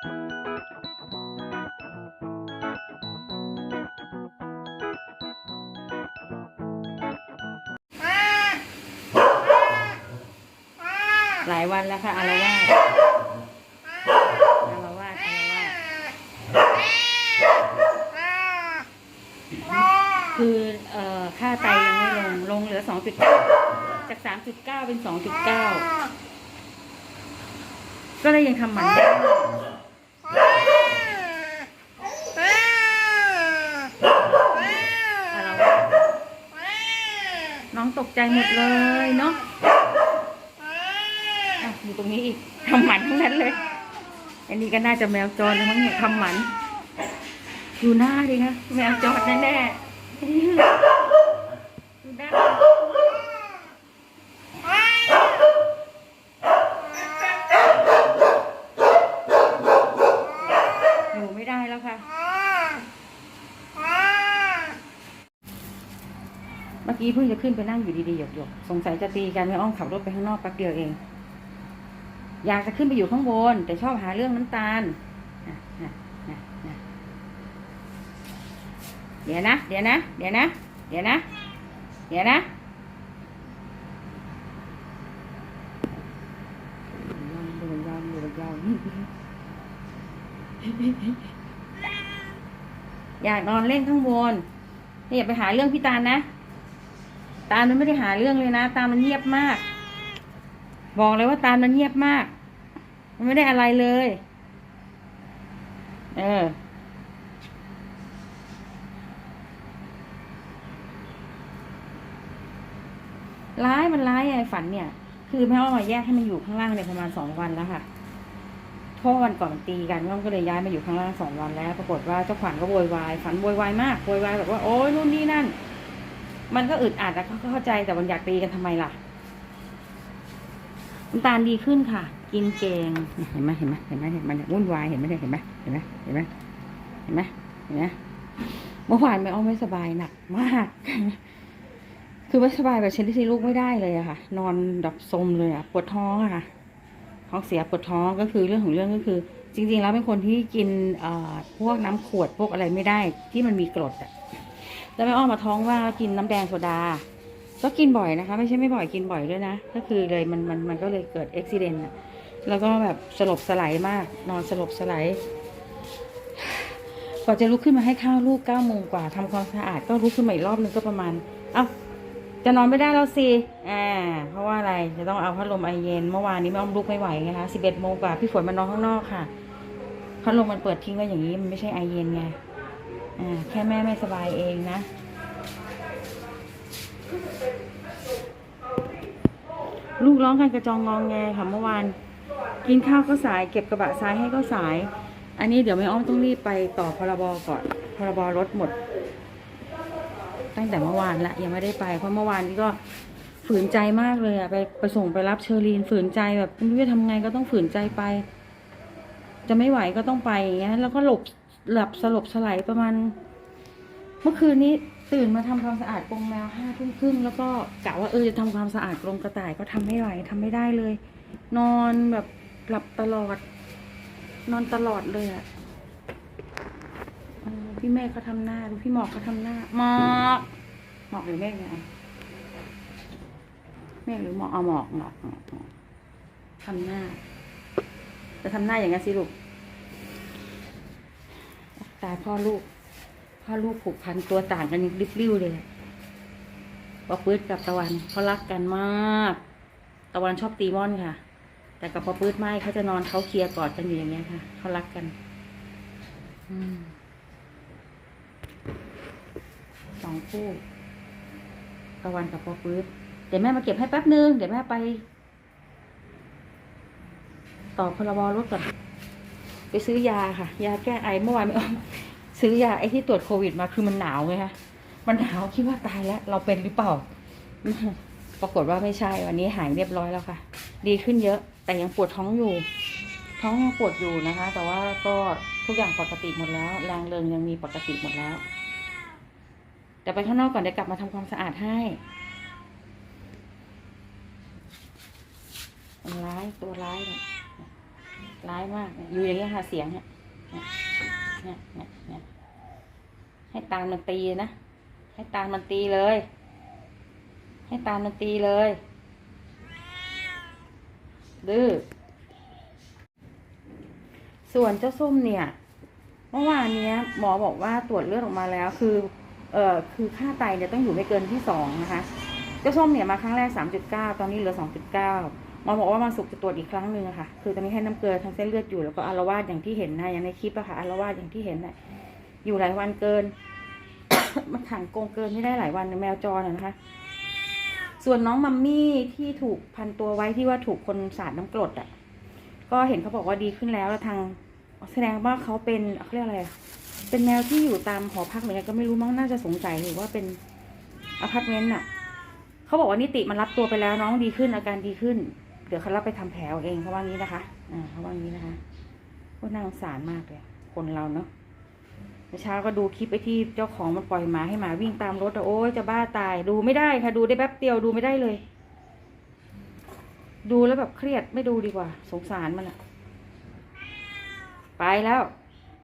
หลายวันแล้วค่ะอารวาสอารวาสอารวาสคือเอ่อค่าไตยังไม่ลง ลงเหลือสองจุดเก้าจากสามจุดเก้าเป็นสองจุดเก้าก็เลยยังทำหมันได้อารวาสน้อง ตกใจหมดเลยเนาะอะอยู่ตรงนี้อีกทำหมันทั้งนั้นเลย อันนี้ก็น่าจะแมวจรนะมั้งเนี่ยทำหมัน ดูหน้าดิคะแมวจรแน่ๆดูหน้าอยู่ไม่ได้แล้วค่ะ เมื่อกี้เพิ่งจะขึ้นไปนั่งอยู่ดีๆหยกๆสงสัยจะตีกันไม่อ้อมขับรถไปข้างนอกแป๊บเดียวเอง อยากจะขึ้นไปอยู่ข้างบน แต่ชอบหาเรื่องน้ำตาลเดี๋ยวนะ เดี๋ยวนะ เดี๋ยวนะ เดี๋ยวนะ เดี๋ยวนะยอมดูยอมดูยอมอยากนอนเล่นข้างบนนี่อย่าไปหาเรื่องพี่ตาลนะ ตาลมันไม่ได้หาเรื่องเลยนะ ตาลมันเงียบมาก บอกเลยว่าตาลมันเงียบมาก มันไม่ได้อะไรเลย เออ ร้ายมันร้ายไอ้ฝันเนี่ย คือแม่ว่ามาแยกให้มันอยู่ข้างล่างเนี่ยประมาณสองวันแล้วค่ะเพราะวันก่อนตีกันแม่อมก็เลยย้ายมาอยู่ข้างล่างสองวันแล้ว ปรากฏว่าเจ้าขวัญก็โวยวาย ฝันโวยวายมากโวยวายแบบว่าโอ้ยนู่นนี่นั่น มันก็อึดอัดแล้วเขาก็เข้าใจแต่มันอยากตีกันทำไมล่ะน้ำตาลดีขึ้นค่ะ กินเกงเห็นไหมเห็นไหมเห็นไหมเห็นไหมเนี่ยวุ่นวายเห็นไหมเนี่ยเห็นไหมเห็นไหมเห็นไหมเห็นไหมเห็นไหมเมื่อวานแม่อ้อมไม่สบายหนักมาก คือไม่สบายแบบชนิดที่ลูกไม่ได้เลยอะค่ะ นอนดับซมเลยอะปวดท้องอะค่ะท้องเสียปวดท้องก็คือเรื่องของเรื่องก็คือ จริง ๆ แล้วเป็นคนที่กินอพวกน้ำขวดพวกอะไรไม่ได้ที่มันมีกรดอะ แล้วแม่อ้อมมาท้องว่างแล้วกินน้ำแดงโซดา ก็กินบ่อยนะคะ ไม่ใช่ไม่บ่อยกินบ่อยด้วยนะ ก็คือเลยมันมันมันก็เลยเกิดอุบิเหตุแล้วก็แบบสลบสลายมาก นอนสลบสลายกว่าจะลุกขึ้นมาให้ข้าวลูกเก้าโมงกว่าทำความสะอาดก็ลุกขึ้นมาอีกรอบนึงก็ประมาณ เอ้าจะนอนไม่ได้แล้วสิอ่า เพราะว่าอะไร จะต้องเอาพัดลมไอเย็น เมื่อวานนี้แม่อ้อมลุกไม่ไหวไงคะสิบเอ็ดโมงกว่าพี่ฝนมานอนข้างนอกค่ะ พัดลมมันเปิดทิ้งไว้อย่างนี้มันไม่ใช่ไอเย็นไง อ่าแค่แม่ไม่สบายเองนะ ลูกร้องกันกระจองงองแงค่ะเมื่อวาน กินข้าวก็สายเก็บกระบะซ้ายให้ก็สาย อันนี้เดี๋ยวแม่อ้อมต้องรีบไปต่อพรบก่อนพรบรถหมด ตั้งแต่เมื่อวานละยังไม่ได้ไป เพราะเมื่อวานนี้ก็ฝืนใจมากเลยอะไปไปส่งไปรับเชอรีนฝืนใจแบบไม่รู้จะทำไงก็ต้องฝืนใจไป จะไม่ไหวก็ต้องไปอย่างเงี้ยแล้วก็หลบ หลับสลบสลายประมาณ เมื่อคืนนี้ตื่นมาทำความสะอาดกรงแมวห้าทุ่มครึ่งแล้วก็กะว่าเออจะทำความสะอาดกรงกระต่ายก็ทำไม่ไหวทำไม่ได้เลย นอนแบบหลับตลอด นอนตลอดเลยอะพี่เมฆเขาทำหน้าดูพี่หมอกเขาทำหน้าหมอกหมอกหรือเมฆเนี่ยอะเมฆหรือหมอกเอาหมอกหมอกหมอกหมอกทำหน้า จะทำหน้าอย่างนั้นสิลูก ตายพ่อลูก พ่อลูกผูกพันตัวต่างกันริบริ้วเลยปอปื๊ดกับตะวันเขารักกันมาก ตะวันชอบตีม่อนค่ะ แต่กับปอปื๊ดไม่เขาจะนอนเขาเคลียร์กอดกันอยู่อย่างเงี้ยค่ะเขารักกัน อืมสองคู่ตะวันกับปอปื๊ดเดี๋ยวแม่มาเก็บให้แป๊บนึง เดี๋ยวแม่ไป ต่อพรบรถก่อน ไปซื้อยาค่ะ ยาแก้ไอเมื่อวานไม่ออกซื้อยาไอที่ตรวจโควิดมาคือมันหนาวไงคะมันหนาวคิดว่าตายแล้ว เราเป็นหรือเปล่า ปรากฏว่าไม่ใช่วันนี้หายเรียบร้อยแล้วค่ะ ดีขึ้นเยอะ แต่ยังปวดท้องอยู่ ท้องยังปวดอยู่นะคะ แต่ว่าก็ทุกอย่างปกติหมดแล้วแรงเริงยังมีปกติหมดแล้วแต่ไปข้างนอกก่อนเดี๋ยวกลับมาทำความสะอาดให้ตัวร้ายตัวร้ายเนี่ย ร้ายมาก อยู่อย่างเงี้ยค่ะเสียงเนี่ยเนี่ยเนี่ยเนี่ยให้ตาลมันตีนะ ให้ตาลมันตีเลย ให้ตาลมันตีเลย ดื้อ ส่วนเจ้าส้มเนี่ย เมื่อวานเนี้ย หมอบอกว่าตรวจเลือดออกมาแล้วคือ เอ่อ คือค่าไตเนี่ยต้องอยู่ไม่เกินที่สองนะคะ เจ้าส้มเนี่ยมาครั้งแรกสามจุดเก้าตอนนี้เหลือสองจุดเก้า มอบอกว่ามาสุกร์จะตรวจอีกครั้งหนึ่งค่ะ คือตอนนี้ให้น้ำเกลือทางเส้นเลือดอยู่แล้วก็อารวาสอย่างที่เห็นนะอย่างในคลิปอะค่ะอารวาสอย่างที่เห็นน่ะอยู่หลายวันเกิน มันขังกงเกินไม่ได้หลายวันแมวจรอะนะคะ ส่วนน้องมัมมี่ที่ถูกพันตัวไว้ที่ว่าถูกคนสาดน้ำกรดอะก็เห็นเขาบอกว่าดีขึ้นแล้วแล้วทางแสดงว่าเขาเป็นเขาเรียกอะไรเป็นแมวที่อยู่ตามหอพักเหมือนกันก็ไม่รู้มั้งน่าจะสงสัยหรือว่าเป็นอพาร์ตเมนต์น่ะ เขาบอกว่านิติมารับตัวไปแล้วน้องดีขึ้นอาการดีขึ้น เดี๋ยวเขารับไปทำแผลเอาเองเขาว่างี้นะคะอ่าเขาว่างี้นะคะก็น่าสงสารมากเลยคนเราเนาะเมื่อเช้าก็ดูคลิปไปที่เจ้าของมันปล่อยหมาให้หมาวิ่งตามรถโอ้ยจะบ้าตาย ดูไม่ได้ค่ะ ดูได้แป๊บเดียวดูไม่ได้เลย ดูแล้วแบบเครียดไม่ดูดีกว่า สงสารมันอะไปแล้ว